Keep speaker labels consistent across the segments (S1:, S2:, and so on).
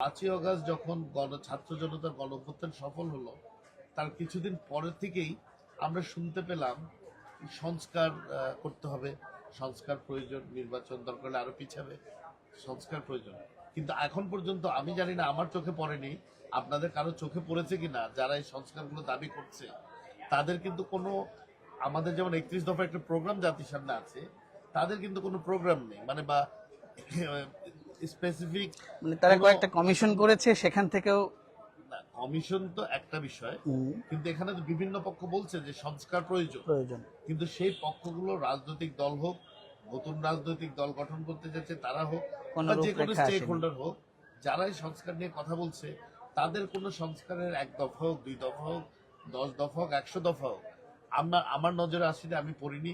S1: পাঁচই অগাস্ট যখন গণ ছাত্র জনতার গণঅভ্যুত্থান সফল হলো, তার কিছুদিন পরের থেকেই আমরা শুনতে পেলাম সংস্কার করতে হবে। সংস্কার প্রয়োজন, নির্বাচন দরকার আরও পিছাবে। সংস্কার প্রয়োজন। কিন্তু এখন পর্যন্ত আমি জানি না, আমার চোখে পড়েনি। আপনাদের কারও চোখে পড়েছে কিনা? যারা এই সংস্কারগুলো দাবি করছে, তাদের কিন্তু কোনো আমাদের যেমন একত্রিশ দফা একটা প্রোগ্রাম জাতির সামনে আছে, তাদের কিন্তু কোনো প্রোগ্রাম নেই। মানে বা স্পেসিফিক
S2: মানে তারা কয়েকটা কমিশন করেছে সেখান থেকেও
S1: কমিশন তো একটা বিষয় কিন্তু এখানে তো বিভিন্ন পক্ষ বলছে যে সংস্কার প্রয়োজন।
S2: প্রয়োজন।
S1: কিন্তু সেই পক্ষগুলো রাজনৈতিক দল হোক নতুন রাজনৈতিক দল গঠন করতে যাচ্ছে তারা হোক বা যে কোনো স্টেক হোল্ডার হোক যারাই সংস্কার নিয়ে কথা বলছে তাদের কোনো সংস্কারের এক দফা হোক দুই দফা হোক দশ দফা হোক একশো দফা হোক আমার আমার নজরে আসেনি আমি পড়িনি।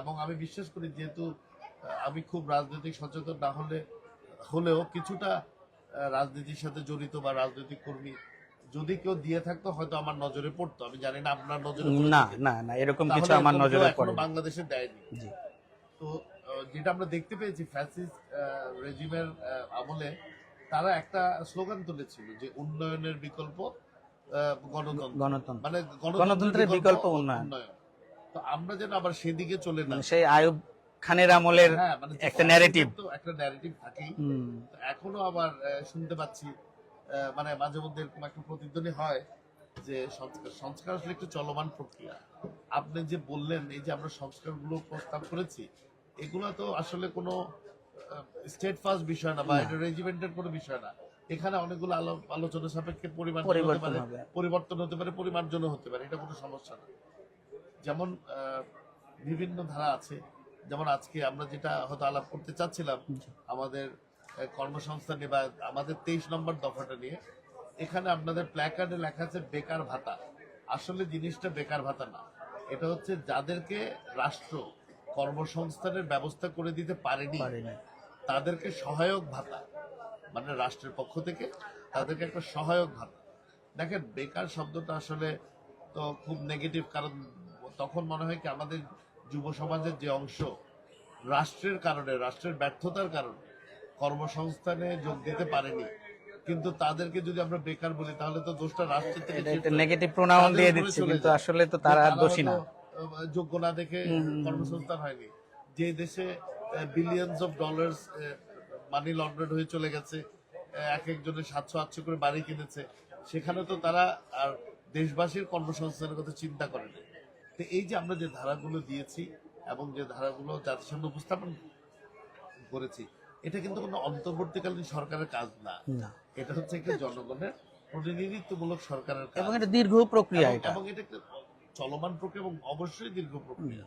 S1: এবং আমি বিশ্বাস করি যেহেতু আমি খুব রাজনৈতিক সচেতন না হলে হলেও কিছুটা রাজনীতির সাথে জড়িত বা রাজনৈতিক কর্মী যদি কেউ দিয়ে থাকতো হয়তো আমার নজরে পড়তো। আমি জানি না আপনার নজরে
S2: না না না এরকম কিছু আমার নজরে পড়ে
S1: বাংলাদেশে দেয়নি।
S2: জি।
S1: তো যেটা আমরা দেখতে পেয়েছি ফ্যাসিস রেজিমের আমলে তারা একটা স্লোগান তুলেছিল যে উন্নয়নের বিকল্প গণতন্ত্র। মানে
S2: গণতন্ত্রের বিকল্প উন্নয়ন।
S1: তো আমরা যেন আবার সেদিকে চলে না
S2: মানে সেই আয়ুব খানের আমলের
S1: হ্যাঁ, মানে
S2: একটা।
S1: তো একটা ন্যারেটিভ থাকেই। এখনও আবার শুনতে পাচ্ছি মানে মাঝে মধ্যে এরকম একটা প্রতিধ্বনি হয় যে সংস্কার সংস্কার আসলে একটু চলমান প্রক্রিয়া। আপনি যে বললেন এই যে আমরা সংস্কারগুলো প্রস্তাব করেছি এগুলো তো আসলে কোনো স্টেট ফাস্ট বিষয় না বা এটা রেজিমেন্টের কোনো বিষয় না। এখানে অনেকগুলো আলো- আলোচনা সাপেক্ষে পরিমাণ হতে
S2: পরিবর্তন
S1: পারে পরিবর্তন হতে পারে পরিমার্জন হতে পারে এটা কোনো সমস্যা না। যেমন বিভিন্ন ধারা আছে যেমন আজকে আমরা যেটা হয়তো আলাপ করতে চাচ্ছিলাম আমাদের কর্মসংস্থান নিয়ে বা আমাদের তেইশ নম্বর দফাটা নিয়ে এখানে আপনাদের প্ল্যাকার্ডে লেখা আছে বেকার ভাতা। আসলে জিনিসটা বেকার ভাতা না। এটা হচ্ছে যাদেরকে রাষ্ট্র কর্মসংস্থানের ব্যবস্থা করে দিতে পারেনি তাদেরকে সহায়ক ভাতা। মানে রাষ্ট্রের পক্ষ থেকে তাদেরকে একটা সহায়ক ভাতা। দেখেন বেকার শব্দটা আসলে তো খুব নেগেটিভ কারণ তখন মনে হয় কি আমাদের যুব সমাজের যে অংশ রাষ্ট্রের কারণে রাষ্ট্রের ব্যর্থতার কারণে কর্মসংস্থানে যোগ দিতে পারেনি। কিন্তু তাদেরকে যদি আমরা বেকার বলি তাহলে তো দোষটা রাষ্ট্রের থেকে
S2: নেগেটিভ প্রোনাউন দিয়ে দিচ্ছে কিন্তু আসলে তো তারা দোষী না।
S1: যোগ্য না দেখে। কর্মসংস্থান হয়নি। যে দেশে billions of dollars money laundered হয়ে চলে গেছে এক একজনের সাতশো আটশো করে বাড়ি কিনেছে সেখানে তো তারা আর দেশবাসীর কর্মসংস্থানের কথা চিন্তা করে না। তো এই যে আমরা যে ধারাগুলো দিয়েছি এবং যে ধারাগুলো জাতিসংঘ উপস্থাপন করেছি এটা কিন্তু কোনো অন্তর্বর্তীকালীন সরকারের কাজ না। এটা হচ্ছে একটা জনগণের প্রতিনিধিত্বমূলক সরকারের কাজ।
S2: এবং এটা দীর্ঘ প্রক্রিয়া
S1: এবং এটা একটা চলমান প্রক্রিয়া এবং অবশ্যই দীর্ঘ প্রক্রিয়া।